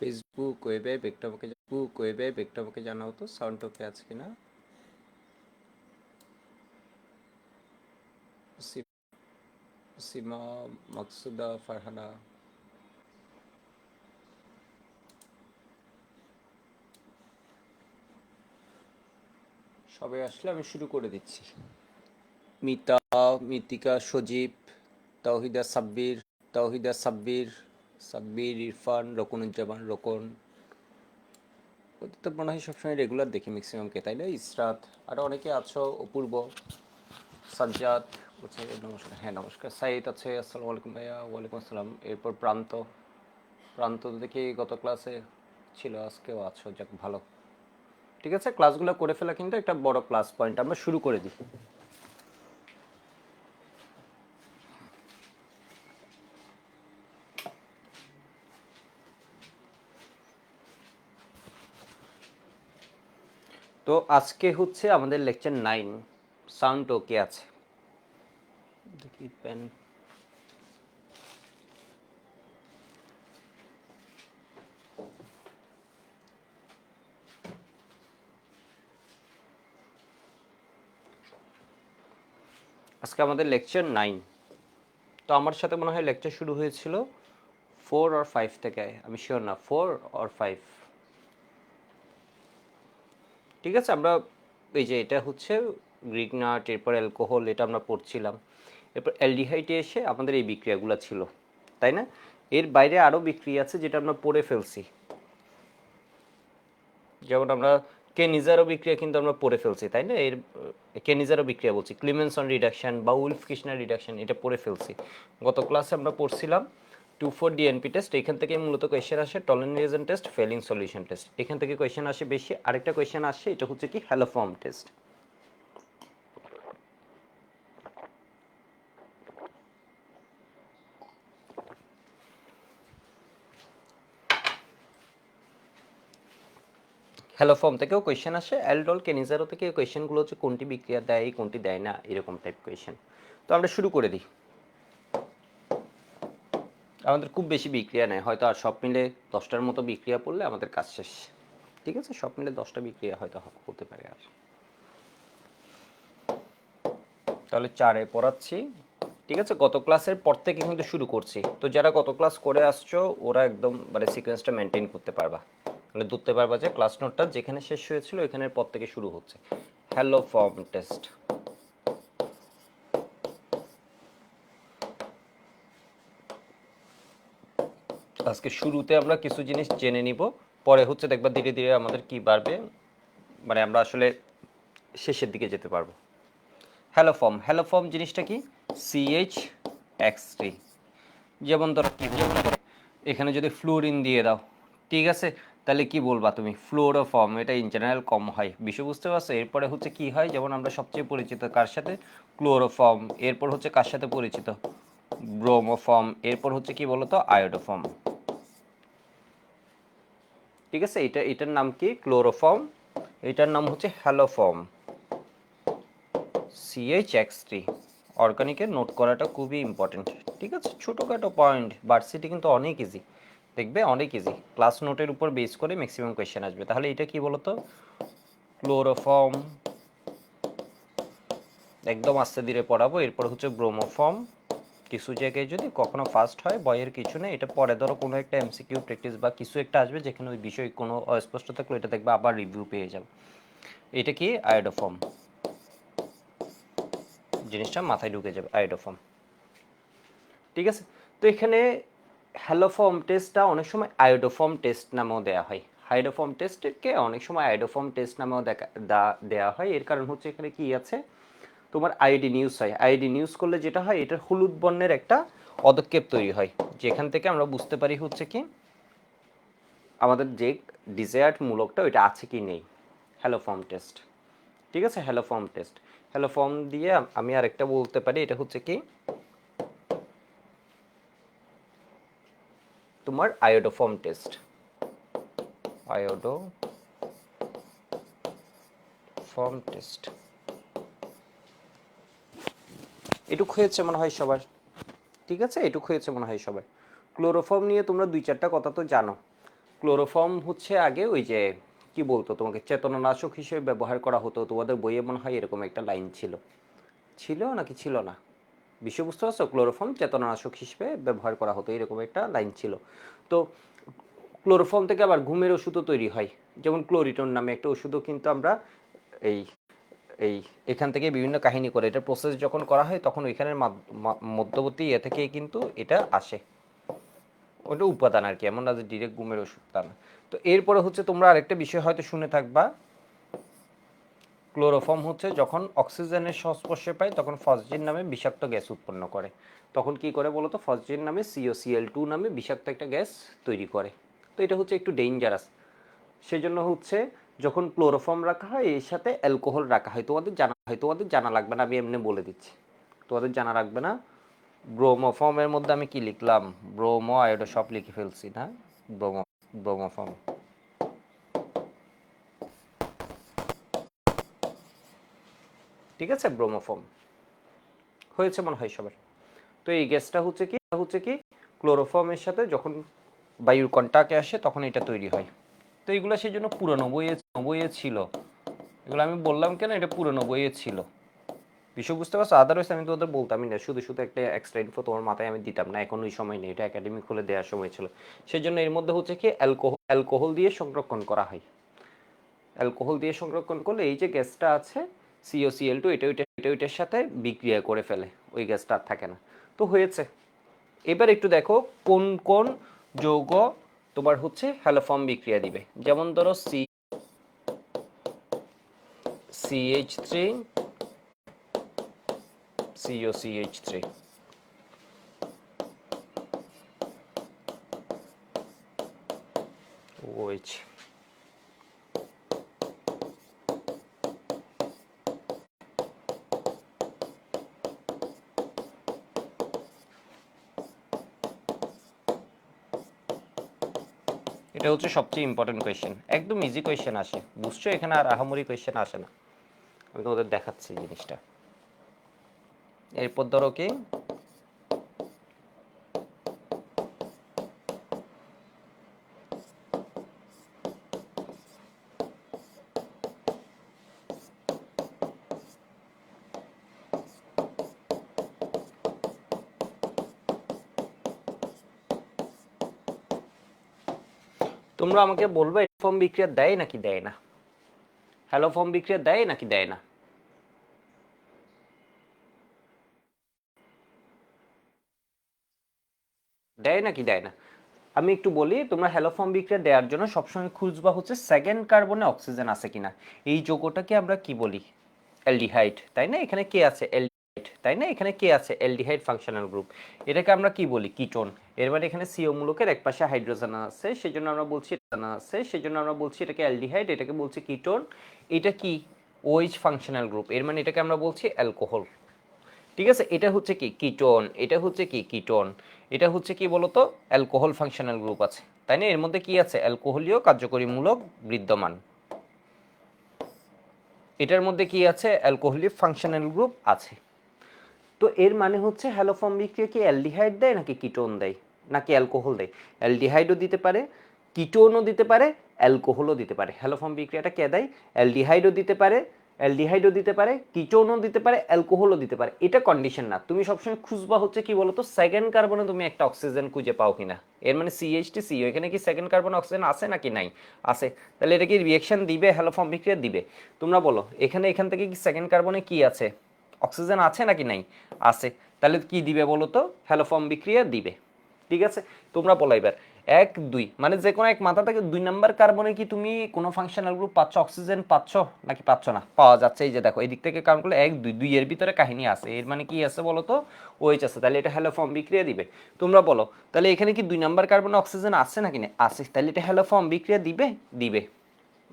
Facebook ওয়েবে বেগটা আমাকে বুক ওয়েবে বেগটা আমাকে জানাও তো সাউন্ড ওকে আছে কিনা? সীমা মাকসুদা ফারহানা সবাই আসলে আমি শুরু করে দিচ্ছি। মিতা, মিতিকা, সজীব, তাওহিদা সাব্বির তাওহিদা সাব্বির। সাব্বির, ইরফান, রকুনুজ্জামান, রকন। ওদের তো মনে হয় সবসময় রেগুলার দেখি ম্যাক্সিমামকে তাই না ইসরাত আরও অনেকে আছো, অপূর্ব, সাজ্জাদ বলছে নমস্কার হ্যাঁ নমস্কার, সাইদ আছে, আসসালামু আলাইকুম ভাইয়া, ওয়ালাইকুম আসসালাম। এরপর প্রান্ত প্রান্ত দেখি গত ক্লাসে ছিল, আজকেও আছো, যাক ভালো। ঠিক আছে ক্লাসগুলো করে ফেলা কিন্তু একটা বড় প্লাস পয়েন্ট আমরা শুরু করে দিই। তো আজকে হচ্ছে আমাদের লেকচার নাইন সাউন্ড ওকে আছে? দেখি পেন আজকে আমাদের লেকচার নাইন তো আমার সাথে মনে হয় লেকচার শুরু হয়েছিল ফোর আর ফাইভ থেকে আমি শিওর না ফোর আর ফাইভ ঠিক আছে, আমরা এই যে এটা হচ্ছে গ্রিক নাট, এরপর অ্যালকোহল, এটা আমরা পড়ছিলাম। এরপর অ্যালডিহাইডে এসে আমাদের এই বিক্রিয়াগুলো ছিল, তাই না? এর বাইরে আরও বিক্রিয়া আছে যেটা আমরা পড়ে ফেলছি। যেমন আমরা কেনিজারও বিক্রিয়া কিন্তু আমরা পড়ে ফেলছি, তাই না? এর কেনিজারও বিক্রিয়া বলছি, ক্লিমেনসন রিডাকশন বা উলফ কৃষ্ণা রিডাকশন এটা পড়ে ফেলছি। গত ক্লাসে আমরা পড়ছিলাম টু ফোর ডিএনপি টেস্ট এখান থেকে মূলত কোয়েশ্চেন আসে Tollens test Fehling solution test এখান থেকে কোয়েশ্চেন আসে বেশি, আরেকটা কোয়েশ্চেন আসে, এটা হচ্ছে কি হ্যালোফর্ম টেস্ট হ্যালো ফর্ম থেকেও কোয়েশ্চেন আসে অ্যালডল কেনিজারো থেকে কোয়েশ্চেনগুলো হচ্ছে কোনটি বিক্রিয়া দেয়, কোনটি দেয় না, এরকম টাইপ কোয়েশ্চেন তো আমরা শুরু করে দিই। আমাদের খুব বেশি বিক্রিয়া নেই। হয়তো আর সব মিলে দশটার মতো বিক্রিয়া পড়লে আমাদের কাজ শেষ। ঠিক আছে? সব মিলে দশটা বিক্রিয়া হয়তো হতে পারে আর। তাহলে চারে পড়াচ্ছি। ঠিক আছে? গত ক্লাসের পর থেকে কিন্তু শুরু করছি। তো যারা গত ক্লাস করে আসছো, ওরা একদম মানে সিকোয়েন্সটা মেনটেন করতে পারবা। মানে ধরতে পারবা যে ক্লাস নোটটা যেখানে শেষ হয়েছিল এখানের পর থেকে শুরু হচ্ছে। হ্যালো ফর্ম টেস্ট আজকে শুরুতে আমরা কিছু জিনিস জেনে নিব। পরে হচ্ছে দেখবা ধীরে ধীরে আমাদের কি বাড়বে। মানে আমরা আসলে শেষের দিকে যেতে পারব। হ্যালো ফর্ম হ্যালো ফর্ম জিনিসটা কি? সিএইচ এক্স থ্রি যেমন ধরো কি এখানে যদি ফ্লোরিন দিয়ে দাও, ঠিক আছে? তাহলে কি বলবা তুমি? ফ্লোরোফর্ম এটা ইন জেনারেল কম হয়। বিষয় বুঝতে পারছ? এরপরে হচ্ছে কি হয়? যেমন আমরা সবচেয়ে পরিচিত কার সাথে? ক্লোরোফর্ম এরপর হচ্ছে কার সাথে পরিচিত? ব্রোমোফর্ম এরপর হচ্ছে কি বলতো? আয়োডোফর্ম ঠিক আছে? এটা, এটার নাম কি? ক্লোরোফর্ম। এটার নাম হচ্ছে হ্যালোফর্ম। সিএইচ থ্রি অর্গানিকের নোট করাটা খুবই ইম্পর্টেন্ট ঠিক আছে? ছোটোখাটো পয়েন্ট ভার্সিটি কিন্তু অনেক ইজি দেখবে অনেক ইজি ক্লাস নোটের উপর বেস করে ম্যাক্সিমাম কোয়েশ্চেন আসবে। তাহলে এটা কি বলতো? ক্লোরোফর্ম একদম আস্তে ধীরে পড়াবো। এরপর হচ্ছে ব্রোমোফর্ম কিছু জায়গায় যদি কখনো ফার্স্ট হয় বইয়ের কিছু নেই। এটা পরে ধরো কোনো একটা এমসিকিউ প্র্যাকটিস বা কিছু একটা আসবে যেখানে ওই বিষয় কোনো অস্পষ্ট থাকলে এটা দেখবে আবার রিভিউ পেয়ে যাবে। এটা কি? আয়োডোফর্ম জিনিসটা মাথায় ঢুকে যাবে আয়োডোফর্ম ঠিক আছে? তো এখানে হ্যালোফর্ম টেস্টটা অনেক সময় আয়োডোফর্ম টেস্ট নামেও দেওয়া হয়। হাইডোফর্ম টেস্টকে অনেক সময় আয়োডোফর্ম টেস্ট নামেও দেখা দেওয়া হয়। এর কারণ হচ্ছে এখানে কি আছে? তোমার আইডি নিউজ হয়। আইডি নিউজ করলে যেটা হয়, এটার হলুদ বর্ণের একটা পদক্ষেপ তৈরি হয়। যেখান থেকে আমরা বুঝতে পারি হচ্ছে কি, আমাদের যে ডিজায়ার্ড মূলকটা ওইটা আছে কি নেই। হ্যালো ফর্ম টেস্ট ঠিক আছে? Haloform test haloform দিয়ে আমি আরেকটা বলতে পারি, এটা হচ্ছে কি, তোমার iodoform test iodoform test এটুক হয়েছে মনে হয় সবার। ঠিক আছে? এটুক হয়েছে মনে হয় সবার। ক্লোরোফর্ম নিয়ে তোমরা দুই চারটা কথা তো জানো। ক্লোরোফর্ম হচ্ছে আগে ওই যে, কি বলতো তোমাকে, চেতনানাশক হিসেবে ব্যবহার করা হতো। তোমাদের বইয়ে মনে হয় এরকম একটা লাইন ছিল। ছিল নাকি ছিল না? বিষয় বুঝতে পারছ? ক্লোরোফর্ম চেতনানাশক হিসেবে ব্যবহার করা হতো, এরকম একটা লাইন ছিল। তো ক্লোরোফর্ম থেকে আবার ঘুমের ওষুধও তৈরি হয়। যেমন ক্লোরিটন নামে একটা ওষুধও কিন্তু আমরা এই এই, এখান থেকে বিভিন্ন কাহিনী করে এটা প্রসেস যখন করা হয় তখন ওইখানের মধ্যবর্তী ইয়ে থেকে কিন্তু এটা আসে। ওটা উপাদান আর কি, এমন না যে ডিরেক্ট ঘুমের ওষুধ, তা না। তো এরপরে হচ্ছে তোমরা আরেকটা বিষয় হয়তো শুনে থাকবা। ক্লোরোফর্ম হচ্ছে যখন অক্সিজেনের সংস্পর্শে পায়, তখন ফসজিন নামে বিষাক্ত গ্যাস উৎপন্ন করে। তখন কি করে বলতো? ফসজিন নামে সিওসিএল টু নামে বিষাক্ত একটা গ্যাস তৈরি করে। তো এটা হচ্ছে একটু ডেঞ্জারাস সেই জন্য হচ্ছে যখন ক্লোরোফর্ম রাখা হয়, এর সাথে অ্যালকোহল রাখা হয়। তোমাদের জানা হয়, তোমাদের জানা লাগবে না, আমি এমনি বলে দিচ্ছি। তোমাদের জানা রাখবে না? ব্রোমোফর্মের মধ্যে আমি কি লিখলাম? ব্রোমো, আয়োডো, সব লিখে ফেলছি, না? Bromo, bromoform. ঠিক আছে? ব্রোমোফর্ম। হয়েছে মনে হয় সবার। তো এই গ্যাসটা হচ্ছে কি? হচ্ছে কি? ক্লোরোফর্মের সাথে যখন বায়ুর কন্টাক্টে আসে, তখন এটা তৈরি হয়। তো এগুলো সেই জন্য পুরনো বইয়ে বইয়ে ছিল। এগুলো আমি বললাম কেন? এটা পুরনো বইয়ে ছিল। বিষয় বুঝতে পারছ? আদারওয়াইজ আমি তোদের বলতামই না। শুধু শুধু একটা এক্সট্রা ইনফো তোমার মাথায় আমি দিতাম না। এখন ওই সময় নেই। এটা একাডেমি খুলে দেওয়ার সময় ছিল। সেই জন্য এর মধ্যে হচ্ছে কি অ্যালকোহল অ্যালকোহল দিয়ে সংরক্ষণ করা হয়। অ্যালকোহল দিয়ে সংরক্ষণ করলে এই যে গ্যাসটা আছে সিওসিএল টু এটা, ওইটা, এটা, ওইটার সাথে বিক্রিয়া করে ফেলে। ওই গ্যাসটা আর থাকে না। তো হয়েছে। এবার একটু দেখো, কোন কোন যৌগ তোমার হচ্ছে হ্যালোফর্ম বিক্রিয়া দিবে। যেমন ধরো C CH three CO CH three O H এটা হচ্ছে সবচেয়ে ইম্পর্টেন্ট কোয়েশ্চেন একদম ইজি কোয়েশ্চেন আসে। বুঝছ? এখানে আর আহামরি কোয়েশ্চেন আসে না। আমি তোমাদের দেখাচ্ছি জিনিসটা। এরপর ধরো কি? তোমরা আমাকে বলবে ফর্ম বিক্রিয়া দেয় নাকি দেয় না? হ্যালো ফর্ম বিক্রিয়া দেয় নাকি দেয় না? দেয় নাকি দেয় না? আমি একটু বলি, তোমরা হ্যালোফর্ম বিক্রিয়া দেওয়ার জন্য সবসময় খুঁজবা হচ্ছে সেকেন্ড কার্বনে অক্সিজেন আছে কিনা। এই যৌগটাকে আমরা কি বলি? অ্যালডিহাইড তাই না? এখানে কে আছে? অ্যালডিহাইড তাই না? এখানে কে আছে? Aldehyde functional group. এটাকে আমরা কি বলি? কিটোন। এর মানে এখানে সিও মূলকের এক পাশে হাইড্রোজেন আছে, সেজন্য আমরা বলছি আছে, সেজন্য আমরা বলছি এটাকে অ্যালডিহাইড, এটাকে বলছি কিটোন। এটা কি? O H functional group. এর মানে এটাকে আমরা বলছি অ্যালকোহল। ঠিক আছে? এটা হচ্ছে কি? কিটোন। এটা হচ্ছে কি? কিটোন। এটা হচ্ছে কি বলতো? অ্যালকোহল ফাংশনাল গ্রুপ আছে। তাই না? এর মধ্যে কি আছে? অ্যালকোহলীয় কার্যকরীমূলক বিদ্যমান। এটার মধ্যে কি আছে? অ্যালকোহলিক ফাংশনাল গ্রুপ আছে। তো এর মানে হচ্ছে হ্যালোফর্ম বিক্রিয়া কি অ্যালডিহাইড দেয় নাকি কিটোন দেয়? নাকি অ্যালকোহল দেয়? অ্যালডিহাইডও দিতে পারে, কিটোনও দিতে পারে, অ্যালকোহলও দিতে পারে। হ্যালোফর্ম বিক্রিয়াটা কে দেয়? অ্যালডিহাইডও দিতে পারে, অ্যালডিহাইডও দিতে পারে, কিটোনও দিতে পারে, অ্যালকোহলও দিতে পারে। এটা কন্ডিশন না। তুমি সবসময় খুঁজবা হচ্ছে কি বলতো সেকেন্ড কার্বনে তুমি একটা অক্সিজেন খুঁজে পাও কিনা। এর মানে সিএইচটি সিও এখানে কি সেকেন্ড কার্বন অক্সিজেন আছে নাকি নাই? আছে। তাহলে এটা কি রিয়েকশন দিবে? হ্যালোফর্ম বিক্রিয়া দিবে। তোমরা বলো, এখানে এখান থেকে কি সেকেন্ড কার্বনে কি আছে? অক্সিজেন আছে নাকি নাই? আছে। তাহলে কি দিবে বলো তো? হ্যালোফর্ম বিক্রিয়া দিবে। ঠিক আছে? তোমরা বলো এবার। এক, দুই। মানে যে কোনো এক মাথা থেকে দুই নাম্বার কার্বনে কি তুমি কোনো ফাংশনাল গ্রুপ পাচ্ছ? অক্সিজেন পাচ্ছ? নাকি পাচ্ছ না? পাওয়া যাচ্ছে। এই যে দেখো এই দিক থেকে কাউন্ট করলে এক, দুই দুই এর ভিতরে কাহিনী আছে। এর মানে কি আছে বলো তো? ওইচ আছে। তাহলে এটা হ্যালোফর্ম বিক্রিয়া দিবে। তোমরা বলো, তাহলে এখানে কি দুই নাম্বার কার্বনে অক্সিজেন আছে নাকি না আছে। তাহলে এটা হ্যালোফর্ম বিক্রিয়া দিবে? দিবে।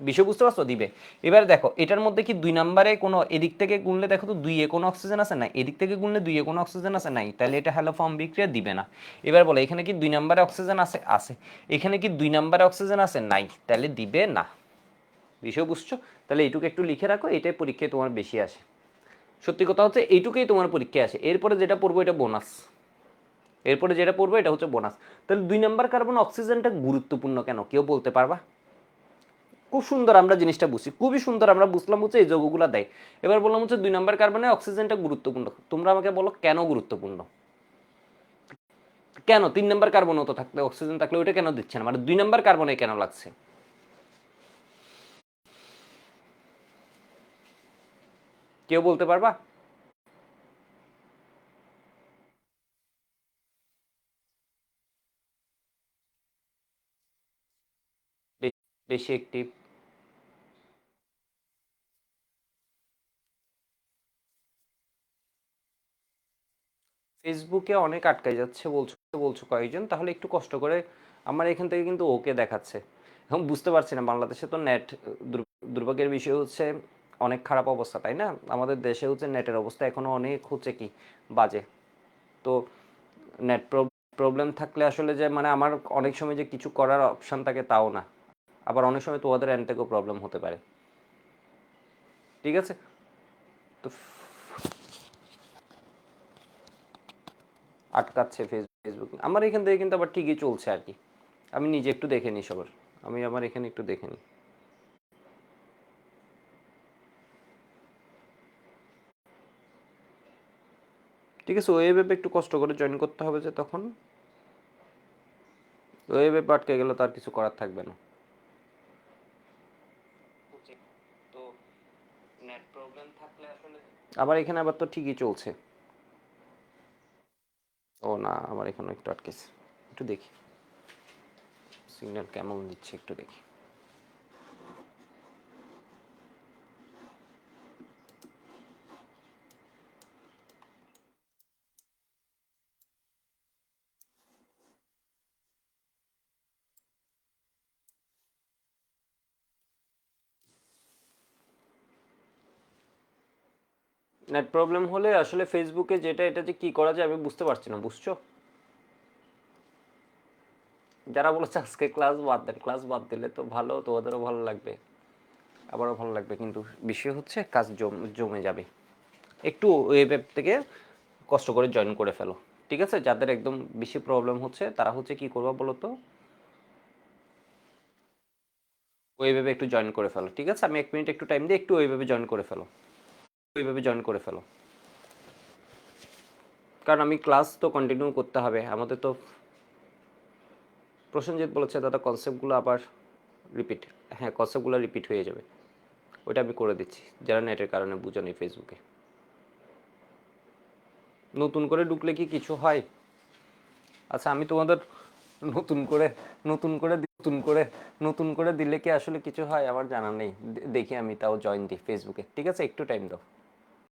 বিষয় বুঝতে পারছ? দিবে। এবারে দেখো, এটার মধ্যে কি দুই নাম্বারে কোনো এদিক থেকে গুনলে, দেখো তো দুইয়ে কোনো অক্সিজেন আছে? না এদিক থেকে গুনলে দুইয়ে কোনো অক্সিজেন আছে? নাই। তাহলে এটা হ্যালোফর্ম বিক্রিয়া দিবে না। এবার বলো, এখানে কি দুই নাম্বারে অক্সিজেন আছে? আছে। এখানে কি দুই নাম্বারে অক্সিজেন আছে? নাই। তাহলে দিবে না। বিষয় বুঝছ? তাহলে এইটুকু একটু লিখে রাখো, এটাই পরীক্ষায় তোমার বেশি আসে। সত্যি কথা হচ্ছে, এইটুকুই তোমার পরীক্ষায় আসে। এরপরে যেটা পড়ব এটা বোনাস এরপরে যেটা পড়ব এটা হচ্ছে বোনাস তাহলে দুই নাম্বার কার্বন অক্সিজেনটা গুরুত্বপূর্ণ কেন? কেউ বলতে পারবা? খুব সুন্দর আমরা জিনিসটা বুঝি খুবই সুন্দর আমরা বুঝলাম হচ্ছে এই যোগগুলো দেয়। এবার বললাম হচ্ছে দুই নম্বর কার্বনে অক্সিজেনটা গুরুত্বপূর্ণ। তোমরা আমাকে বলো কেন গুরুত্বপূর্ণ? কেন? তিন নম্বর কার্বন তো থাকতে অক্সিজেন থাকলে ওইটা কেন দিচ্ছে না? মানে দুই নম্বর কার্বনে কেন লাগছে? কেউ বলতে পারবা বে- বেশি একটি ফেসবুকে অনেক আটকে যাচ্ছে, বলছো বলছো কয়েকজন, তাহলে একটু কষ্ট করে আমার এখান থেকে কিন্তু ওকে দেখাচ্ছে। এখন বুঝতে পারছি না, বাংলাদেশে তো নেট দুর্ভাগ্যের বিষয় হচ্ছে অনেক খারাপ অবস্থা, তাই না? আমাদের দেশে হচ্ছে নেটের অবস্থা এখনও অনেক হচ্ছে কি, বাজে। তো নেট প্রবলেম থাকলে আসলে যে মানে আমার অনেক সময় যে কিছু করার অপশন থাকে তাও না। আবার অনেক সময় তোমাদের এন্ড থেকেও প্রবলেম হতে পারে। ঠিক আছে? তো আটকাচ্ছে ফেসবুক আমার এখান থেকে কিন্তু আবার ঠিকই চলছে আর কি। আমি নিজে একটু দেখে নিই সবার। আমি আমার এখানে একটু দেখে নিই। ঠিক আছে ওয়েব অ্যাপে একটু কষ্ট করে জয়েন করতে হবে যে তখন। ওয়েব অ্যাপে আটকে গেলে তো আর কিছু করার থাকবে না তো নেট প্রবলেম থাকলে আসলে আবার এখানে আবার তো ঠিকই চলছে। ও না, আমার এখানে একটু আটকেছে। একটু দেখি। সিগন্যাল কেমন দিচ্ছে একটু দেখি। নেট প্রবলেম হলে আসলে ফেসবুকে যেটা, এটা যে কি করা যায় আমি বুঝতে পারছি না, বুঝছ? যারা বলেছে আজকে ক্লাস বাদ দেন ক্লাস বাদ দিলে তো ভালো, তোমাদেরও ভালো লাগবে আবারও ভালো লাগবে, কিন্তু বিষয় হচ্ছে কাজ জম- যাবে। একটু ওয়েব অ্যাপ থেকে কষ্ট করে জয়েন করে ফেলো, ঠিক আছে? যাদের একদম বেশি প্রবলেম হচ্ছে, তারা হচ্ছে কি করব বলো তো ওইভাবে একটু জয়েন করে ফেলো, ঠিক আছে? আমি এক মিনিট একটু টাইম দিয়ে একটু ওইভাবে জয়েন করে ফেলো। ওইভাবে জয়েন করে ফেলো। কারণ আমি ক্লাস তো কন্টিনিউ করতে হবে। আমাদের তো প্রসেনজিৎ বলেছে, দাদা কনসেপ্টগুলো আবার রিপিট হ্যাঁ কনসেপ্টগুলো রিপিট হয়ে যাবে। ওইটা আমি করে দিচ্ছি। যারা নেটের কারণে বুঝেনি ফেসবুকে নতুন করে ঢুকলে কি কিছু হয়? আচ্ছা আমি তোমাদের নতুন করে নতুন করে নতুন করে নতুন করে দিলে কি আসলে কিছু হয়? আমার জানা নেই। দেখি আমি তাও জয়েন দিই ফেসবুকে ঠিক আছে? একটু টাইম দাও।